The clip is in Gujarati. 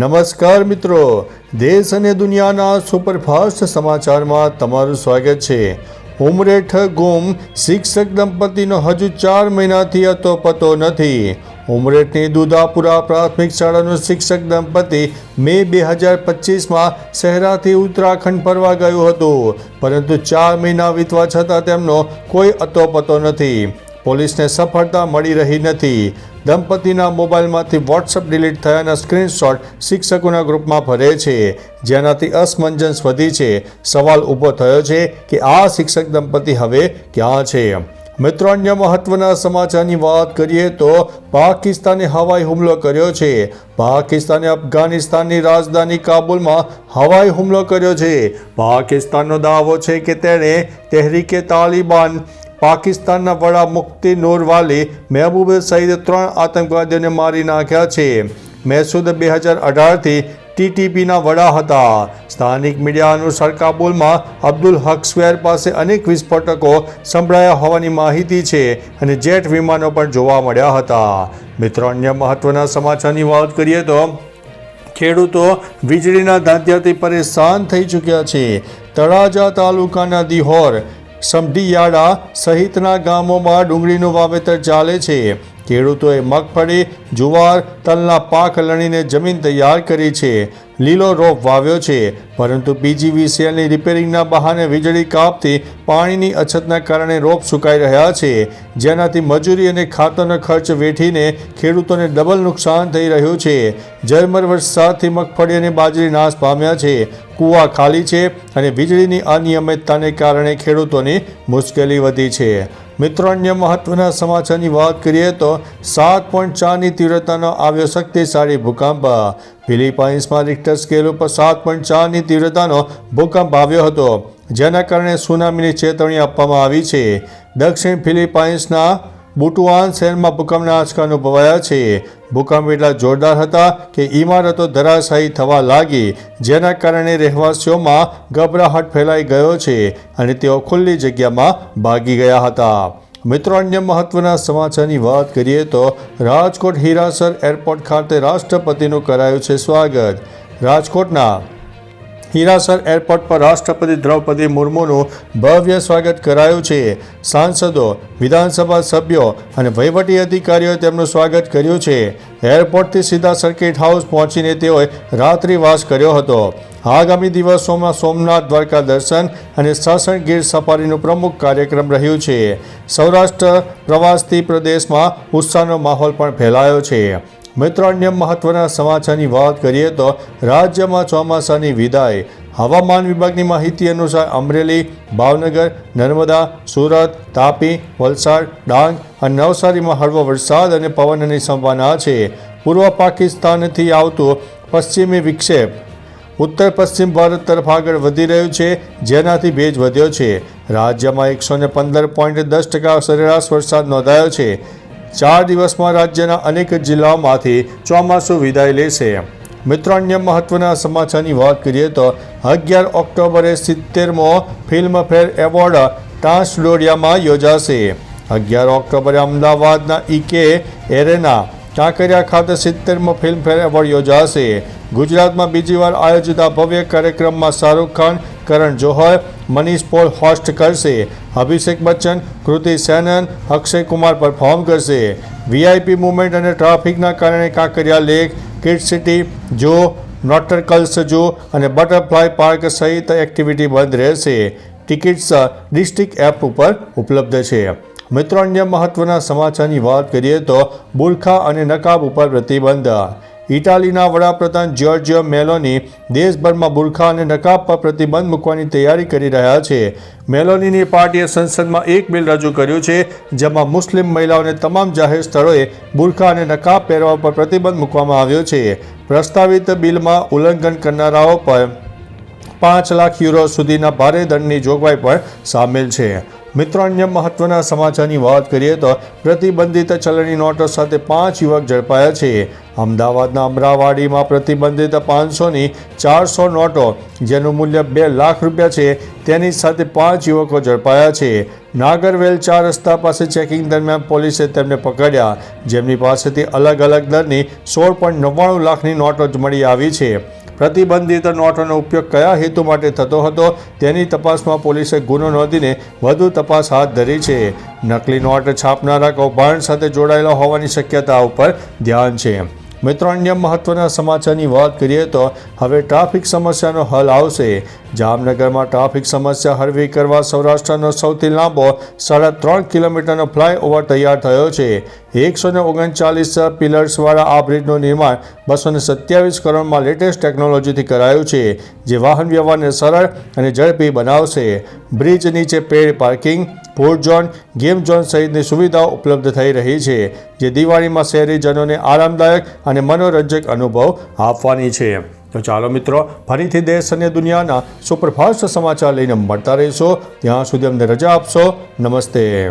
નમસ્કાર મિત્રો. દેશ અને દુનિયાના સુપરફાસ્ટ સમાચારમાં તમારું સ્વાગત છે. ઉમરેઠ ગુમ શિક્ષક દંપતીનો હજુ ચાર મહિનાથી હતો પતો નથી. ઉમરેઠની દુધાપુરા પ્રાથમિક શાળાનું શિક્ષક દંપતી મે બે હજાર પચીસમાં શહેરાથી ઉત્તરાખંડ ફરવા ગયું હતું. પરંતુ ચાર મહિના વીતવા છતાં તેમનો કોઈ અતોપતો નથી. પોલીસને સફળતા મળી રહી નથી. દંપતીના મોબાઈલમાંથી વોટ્સઅપ ડિલીટ થયાના સ્ક્રીનશોટ શિક્ષકોના ગ્રુપમાં ફરે છે. જેનાથી અસમંજસ વધી છે. સવાલ ઊભો થયો છે કે આ શિક્ષક દંપતી હવે ક્યાં છે? મિત્રો, અન્ય મહત્વના સમાચારની વાત કરીએ તો પાકિસ્તાને હવાઈ હુમલો કર્યો છે. પાકિસ્તાને અફઘાનિસ્તાનની રાજધાની કાબુલમાં હવાઈ હુમલો કર્યો છે. પાકિસ્તાનનો દાવો છે કે તેણે તહેરીકે તાલિબાન પાકિસ્તાનના વડા મુક્તિ નોરવાલે મહેબૂબ સહિત ત્રણ આતંકવાદીઓને મારી નાખ્યા છે. મહેસૂદ બે હજાર અઢારથી ટીટીપીના વડા હતા. સ્થાનિક મીડિયા અનુસાર કાબુલમાં અબ્દુલ હક સ્ક્વેર પાસે અનેક વિસ્ફોટકો સંભળાયા હોવાની માહિતી છે અને જેટ વિમાનો પણ જોવા મળ્યા હતા. મિત્રો, અન્ય મહત્વના સમાચારની વાત કરીએ તો ખેડૂતો વીજળીના ધાંધ્યાથી પરેશાન થઈ ચૂક્યા છે. તળાજા તાલુકાના દિહોર સમઢિયાળા સહિતના ગામોમાં ડુંગળીનું વાવેતર ચાલે છે. ખેડૂતોએ મગફળી, જુવાર, તલના પાક લણીને જમીન તૈયાર કરી છે. લીલો રોપ વાવ્યો છે, પરંતુ પીજીવીસીએલની રિપેરિંગના બહાને વીજળી કાપથી પાણીની અછતના કારણે રોપ સુકાઈ રહ્યા છે. જેનાથી મજૂરી અને ખાતરનો ખર્ચ વેઠીને ખેડૂતોને ડબલ નુકસાન થઈ રહ્યું છે. ઝરમર વરસાદથી મગફળી અને બાજરી નાશ પામ્યા છે. કૂવા ખાલી છે અને વીજળીની અનિયમિતતાને કારણે ખેડૂતોની મુશ્કેલી વધી છે. મિત્રો, અન્ય મહત્વના સમાચારની વાત કરીએ તો સાત પોઈન્ટ ચારની તીવ્રતાનો આવ્યો શક્તિશાળી ભૂકંપ. ફિલિપાઇન્સમાં રિક્ટર સ્કેલ ઉપર સાત પોઈન્ટ ચારની તીવ્રતાનો ભૂકંપ આવ્યો હતો, જેના કારણે સુનામીની ચેતવણી આપવામાં આવી છે. દક્ષિણ ફિલિપાઇન્સના બુટુઆન શહેરમાં ભૂકંપના આંચકા અનુભવાયા છે. ભૂકંપ એટલા જોરદાર હતા કે ઇમારતો ધરાશાયી થવા લાગી, જેના કારણે રહેવાસીઓમાં ગભરાહટ ફેલાઈ ગયો છે અને તેઓ ખુલ્લી જગ્યામાં ભાગી ગયા હતા. મિત્રો, અન્ય મહત્વના સમાચારની વાત કરીએ તો રાજકોટ હીરાસર એરપોર્ટ ખાતે રાષ્ટ્રપતિનું કરાયું છે સ્વાગત. રાજકોટના હીરાસર એરપોર્ટ પર રાષ્ટ્રપતિ દ્રૌપદી મુર્મુનું ભવ્ય સ્વાગત કરાયું છે. સાંસદો, વિધાનસભા સભ્યો અને વહીવટી અધિકારીઓએ તેમનું સ્વાગત કર્યું છે. એરપોર્ટથી સીધા સર્કિટ હાઉસ પહોંચીને તેઓએ રાત્રિવાસ કર્યો હતો. આગામી દિવસોમાં સોમનાથ દ્વારકા દર્શન અને સાસણ ગીર સફારીનું પ્રમુખ કાર્યક્રમ રહ્યું છે. સૌરાષ્ટ્ર પ્રવાસથી પ્રદેશમાં ઉત્સાહનો માહોલ પણ ફેલાયો છે. મિત્રો અન્ય મહત્વના સમાચારની વાત કરીએ તો રાજ્યમાં ચોમાસાની વિદાય. હવામાન વિભાગની માહિતી અનુસાર અમરેલી, ભાવનગર, નર્મદા, સુરત, તાપી, વલસાડ, ડાંગ અને નવસારીમાં હળવો વરસાદ અને પવનની સંભાવના છે. પૂર્વ પાકિસ્તાનથી આવતું પશ્ચિમી વિક્ષેપ. ઉત્તર પશ્ચિમ ભારત તરફ આગળ વધી રહ્યું છે, જેનાથી ભેજ વધ્યો છે. રાજ્યમાં એકસો ને પંદર પોઈન્ટ દસ ટકા સરેરાશ વરસાદ નોંધાયો છે. ચાર દિવસમાં રાજ્યના અનેક જિલ્લાઓમાંથી ચોમાસું વિદાય લેશે. મિત્રો અન્ય મહત્વના સમાચારની વાત કરીએ તો અગિયાર ઓક્ટોબરે સિત્તેરમો ફિલ્મફેર એવોર્ડ ટ્રાન્સલોડિયામાં યોજાશે. અગિયાર ઓક્ટોબરે અમદાવાદના ઈકે એરેના કાંકરિયા ખાતે સિત્તેરમો ફિલ્મફેર એવોર્ડ યોજાશે. ગુજરાતમાં બીજી વાર આયોજિત આ ભવ્ય કાર્યક્રમમાં શાહરૂખ ખાન કરણ જોહર, મનીષ પોલ હોસ્ટ કરશે. અભિષેક બચ્ચન, કૃતિ સેનન, અક્ષય કુમાર પરફોર્મ કરશે. વીઆઈપી મુવમેન્ટ અને ટ્રાફિકના કારણે કાંકરિયા લેક કિડ સિટી જો નોટર કલ્સ જો અને બટરફ્લાય પાર્ક સહિત એક્ટિવિટી બંધ રહેશે. ટિકિટ્સ ડિસ્ટ્રિક્ટ એપ ઉપર ઉપલબ્ધ છે. મિત્રો, અન્ય મહત્વના સમાચારની વાત કરીએ તો બુરખા અને નકાબ ઉપર પ્રતિબંધ. ઇટાલીના વડાપ્રધાન જ્યોર્જિયો મેલોની દેશભરમાં બુરખા અને નકાબ પર પ્રતિબંધ મૂકવાની તૈયારી કરી રહ્યા છે. મેલોનીની પાર્ટીએ સંસદમાં એક બિલ રજૂ કર્યું છે, જેમાં મુસ્લિમ મહિલાઓને તમામ જાહેર સ્થળોએ બુરખા અને નકાબ પહેરવા પર પ્રતિબંધ મૂકવામાં આવ્યો છે. પ્રસ્તાવિત બિલમાં ઉલ્લંઘન કરનારાઓ પર પાંચ લાખ યુરો સુધીના ભારે દંડની જોગવાઈ પણ સામેલ છે. મિત્રો, અન્ય મહત્વના સમાચારની વાત કરીએ તો પ્રતિબંધિત ચલણી નોટો સાથે પાંચ યુવક ઝડપાયા છે. અમદાવાદના અમરાવાડીમાં પ્રતિબંધિત પાંચસોની ચારસો નોટો, જેનું મૂલ્ય બે લાખ રૂપિયા છે, તેની સાથે પાંચ યુવકો ઝડપાયા છે. નાગરવેલ ચાર રસ્તા પાસે ચેકિંગ દરમિયાન પોલીસે તેમને પકડ્યા. જેમની પાસેથી અલગ અલગ દરની સોળ પોઈન્ટ નવ્વાણું લાખની નોટો જ મળી આવી છે. પ્રતિબંધિત નોટોનો ઉપયોગ કયા હેતુ માટે થતો હતો તેની તપાસમાં પોલીસે ગુનો નોંધીને વધુ તપાસ હાથ ધરી છે. નકલી નોટ છાપનારા કૌભાંડ સાથે જોડાયેલા હોવાની શક્યતા ઉપર ધ્યાન છે. મિત્રો, અન્ય મહત્વના સમાચારની વાત કરીએ તો હવે ટ્રાફિક સમસ્યાનો હલ આવશે. જામનગરમાં ટ્રાફિક સમસ્યા હળવી કરવા સૌરાષ્ટ્રનો સૌથી લાંબો સાડા ત્રણ કિલોમીટરનો ફ્લાયઓવર તૈયાર થયો છે. એકસો ને ઓગણચાલીસ પિલર્સવાળા આ બ્રિજનું નિર્માણ બસો ને સત્યાવીસ કરોડમાં લેટેસ્ટ ટેકનોલોજીથી કરાયું છે, જે વાહન વ્યવહારને સરળ અને ઝડપી બનાવશે. બ્રિજ નીચે paid parking food zone, game zone સહિતની સુવિધાઓ ઉપલબ્ધ થઈ રહી છે, જે દિવાળીમાં શહેરીજનોને આરામદાયક અને મનોરંજક અનુભવ આપવાની છે. તો ચાલો મિત્રો, ફરીથી દેશ અને દુનિયાના સુપરફાસ્ટ સમાચાર લઈને મળતા રહીશો. ત્યાં સુધી અમને રજા આપશો. નમસ્તે.